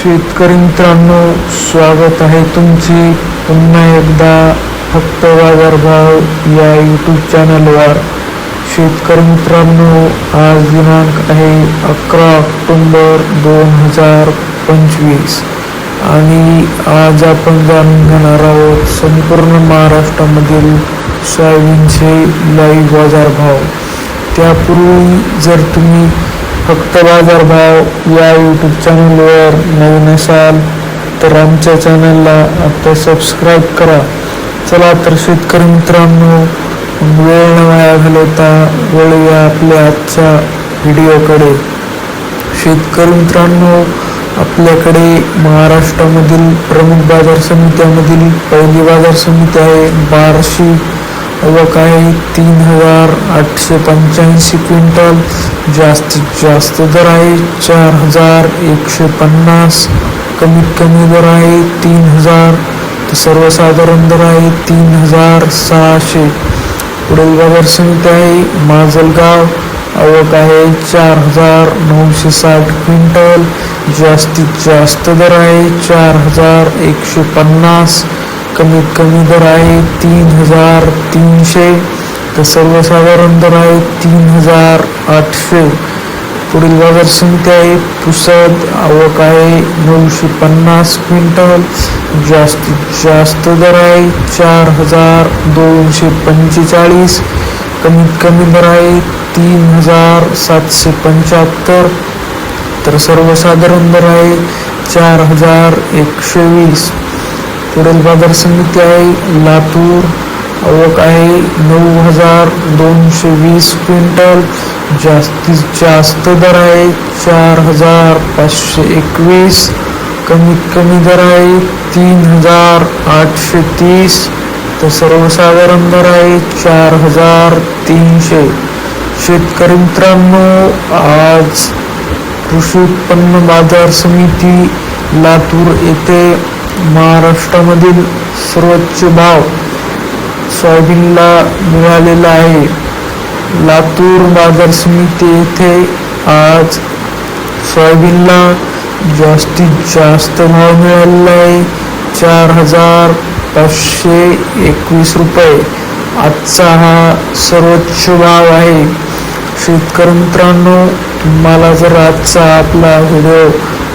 शेतकरी मित्रांनो स्वागत आहे तुमचे पुन्हा एकदा फक्त बाजारभाव या यूट्यूब चॅनलवर शेतकरी मित्रांनो आज दिनांक आहे अकरा ऑक्टोंबर दोन हजार पंचवीस. आणि आज आपण जाणून घेणार आहोत संपूर्ण महाराष्ट्रामधील सोयाबीनचे लाईव्ह बाजारभाव त्यापूर्वी जर तुम्ही फक्त बाजारभाव या यूट्यूब चॅनलवर नवीन असाल तर आमच्या चॅनलला आता सबस्क्राईब करा. चला तर शेतकरी मित्रांनो वेळ न वाया घालवता वळूया आपल्या आजच्या व्हिडिओकडे शेतकरी मित्रांनो आपल्याकडे महाराष्ट्रामधील प्रमुख बाजार समित्यामधील पहिली बाजार समिती आहे बार्शी. व आहे. तीन हजार आठशे पंच्याऐंशी क्विंटल. जास्तीत जास्त दर आहे. चार हजार एकशे पन्नास. कमीत कमी दर आहे. तीन हजार. सर्वसाधारण दर आहे. तीन हजार सहाशे. पुढील बाजार समिती आहे. माजलगाव आवक आहे चार हजार नऊशे साठ क्विंटल. जास्तीत जास्त दर आहे. चार हजार एकशे पन्नास. कमीत कमी दर आहे तीन हजार तीनशे तर सर्वसाधारण दर आहे तीन हजार आठशे. पुढील बाजार समिती आहे पुसद आवक आहे नऊशे पन्नास क्विंटल. जास्तीत जास्त दर आहे चार हजार दोनशे पंचेचाळीस. कमीत कमी दर आहे तीन हजार सातशे पंच्याहत्तर. तर सर्वसाधारण दर आहे चार हजार एकशे वीस. पुढील बाजार समिती आहे लातूर आवक आहे नऊ हजार दोनशे वीस क्विंटल. जास्तीत जास्त दर आहे चार हजार पाचशे एकवीस. कमीत कमी दर आहे तीन हजार आठशे तीस. तर सर्वसाधारण दर आहे चार हजार तीनशे. शेतकरी मित्रांनो आज कृषी उत्पन्न बाजार समिती लातूर येथे महाराष्ट्रामधील सर्वोच्च भाव सोयाबीनला मिळालेला आहे. लातूर बाजार समिती येथे आज सोयाबीनला जास्तीत जास्त भाव मिळालेला आहे. चार हजार पाचशे एकवीस रुपये. आजचा हा सर्वोच्च भाव आहे. शेतकरी मित्रांनो तुम्हाला जर आजचा आपला व्हिडिओ